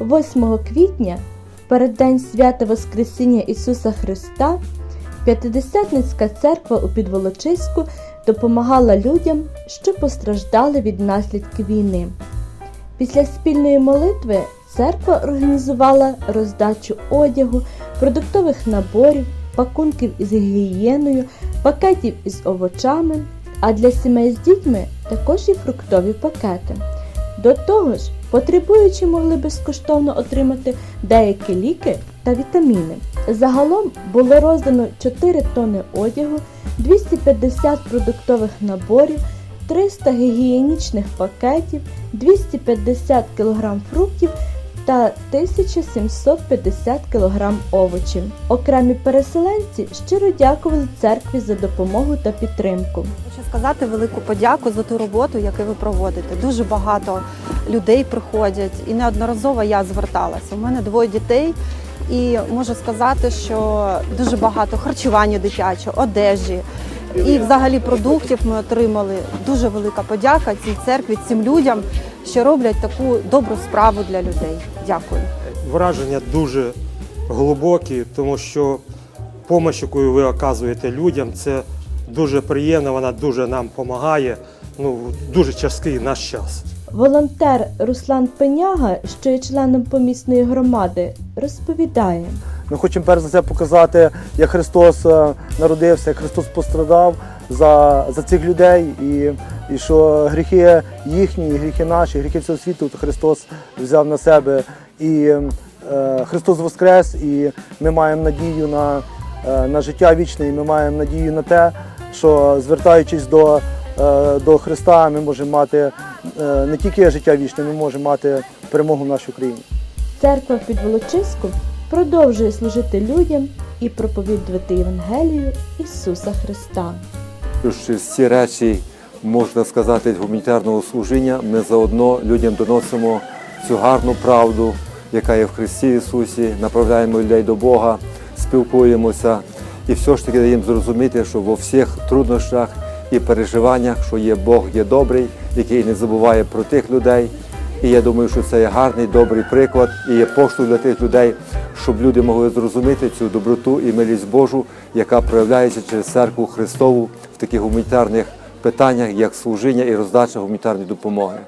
8 квітня, переддень свята Воскресіння Ісуса Христа, П'ятидесятницька церква у Підволочиську допомагала людям, що постраждали від наслідків війни. Після спільної молитви церква організувала роздачу одягу, продуктових наборів, пакунків із гігієною, пакетів із овочами, а для сімей з дітьми також і фруктові пакети. До того ж, потребуючі могли безкоштовно отримати деякі ліки та вітаміни. Загалом було роздано 4 тонни одягу, 250 продуктових наборів, 300 гігієнічних пакетів, 250 кг фруктів та 1750 кг овочів. Окремі переселенці щиро дякували церкві за допомогу та підтримку. Хочу сказати велику подяку за ту роботу, яку ви проводите. Дуже багато людей приходять, і неодноразово я зверталася. У мене двоє дітей, і можу сказати, що дуже багато харчування дитячого, одежі і взагалі продуктів ми отримали. Дуже велика подяка цій церкві, цим людям, що роблять таку добру справу для людей. Дякую. Враження дуже глибокі, тому що допомога, яку ви оказуєте людям, це дуже приємно, вона дуже нам допомагає. Ну, дуже часткий наш час. Волонтер Руслан Пеняга, що є членом помісної громади, розповідає. Ми хочемо перш за все показати, як Христос е, народився, як Христос пострадав за, за цих людей, і, і що гріхи їхні, гріхи наші, гріхи всього світу, то Христос взяв на себе. І е, Христос воскрес, і ми маємо надію на, е, на життя вічне, і ми маємо надію на те, що звертаючись до, е, до Христа, ми можемо мати не тільки життя вічне, ми можемо мати перемогу в нашій Україні. Церква в Підволочиську продовжує служити людям і проповідувати Євангелію Ісуса Христа. Ці речі, можна сказати, гуманітарного служіння, ми заодно людям доносимо цю гарну правду, яка є в Христі Ісусі, направляємо людей до Бога, спілкуємося і все ж таки даємо зрозуміти, що во всіх труднощах і переживаннях, що є Бог є добрий, який не забуває про тих людей. І я думаю, що це є гарний, добрий приклад і є поштовх для тих людей, щоб люди могли зрозуміти цю доброту і милість Божу, яка проявляється через церкву Христову в таких гуманітарних питаннях, як служіння і роздача гуманітарної допомоги.